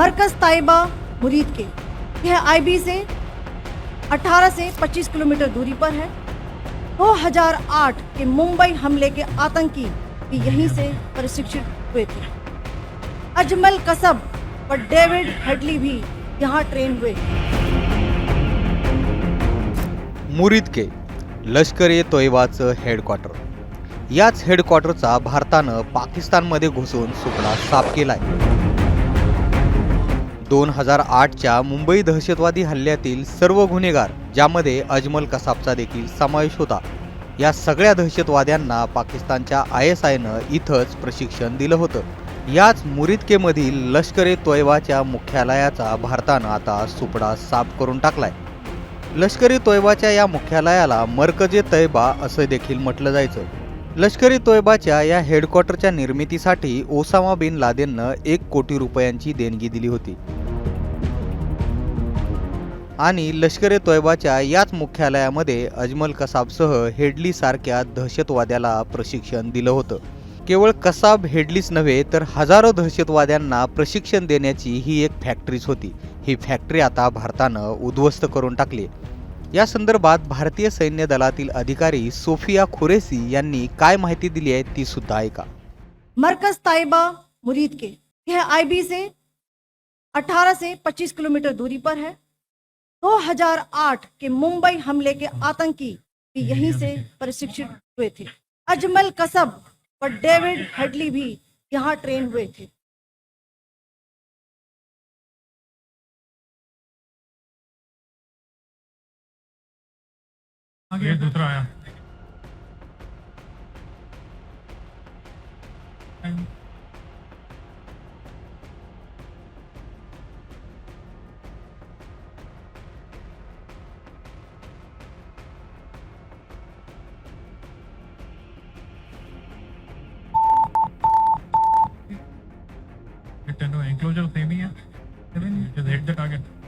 मरकज ताइबा मुरीद के। यह आईबी से 18 से 25 किलोमीटर दूरी पर है। 2008 के मुंबई हमले के आतंकी भी यहीं से प्रशिक्षित हुए थे। अजमल कसब और डेविड हेडली भी यहाँ ट्रेन हुए। मुरिदके लष्कर ए तोयबाचं हेडक्वार्टर। याच हेडक्वार्टरचा भारतानं पाकिस्तानमध्ये घुसून सुपडा साफ केलाय. दोन हजार आठच्या मुंबई दहशतवादी हल्ल्यातील सर्व गुन्हेगार ज्यामध्ये अजमल कसाबचा देखील समावेश होता. या सगळ्या दहशतवाद्यांना पाकिस्तानच्या आय एस आयनं इथंच प्रशिक्षण दिलं होतं. याच मुरिदकेमधील लष्कर ए तोयबाच्या मुख्यालयाचा भारतानं आता सुपडा साफ करून टाकलाय. लष्करी तोयबाच्या या मुख्यालयाला मरकजे तैबा असं देखील म्हटलं जायचं. लष्करी तोयबाच्या या हेडक्वार्टरच्या निर्मितीसाठी ओसामा बिन लादेननं एक कोटी रुपयांची देणगी दिली होती. आणि लष्कर ए तोयबाच्या याच मुख्यालयामध्ये अजमल कसाबसह हेडलीसारख्या दहशतवाद्याला प्रशिक्षण दिलं होतं. केवळ कसाब हेडलीच नव्हे तर हजारो दहशतवाद्यांना प्रशिक्षण देण्याची ही एक फॅक्टरीच होती. ही फॅक्टरी आता भारतानं उद्ध्वस्त करून टाकली. या संदर्भात भारतीय सैन्य दलातील अधिकारी सोफिया खुरेसी यांनी काय माहिती दिली आहे ती सुद्धा ऐका. मरकज तायबा मुरीद के. यह आईबी से 18 से 25 किलोमीटर दूरी पर है। 2008 के मुंबई हमले के आतंकी भी यहीं से प्रशिक्षित हुए थे। अजमल कसब और डेविड हेडली भी यहाँ ट्रेन हुए थे। ये दूसरा आया। Enclosure same here. है just hit the target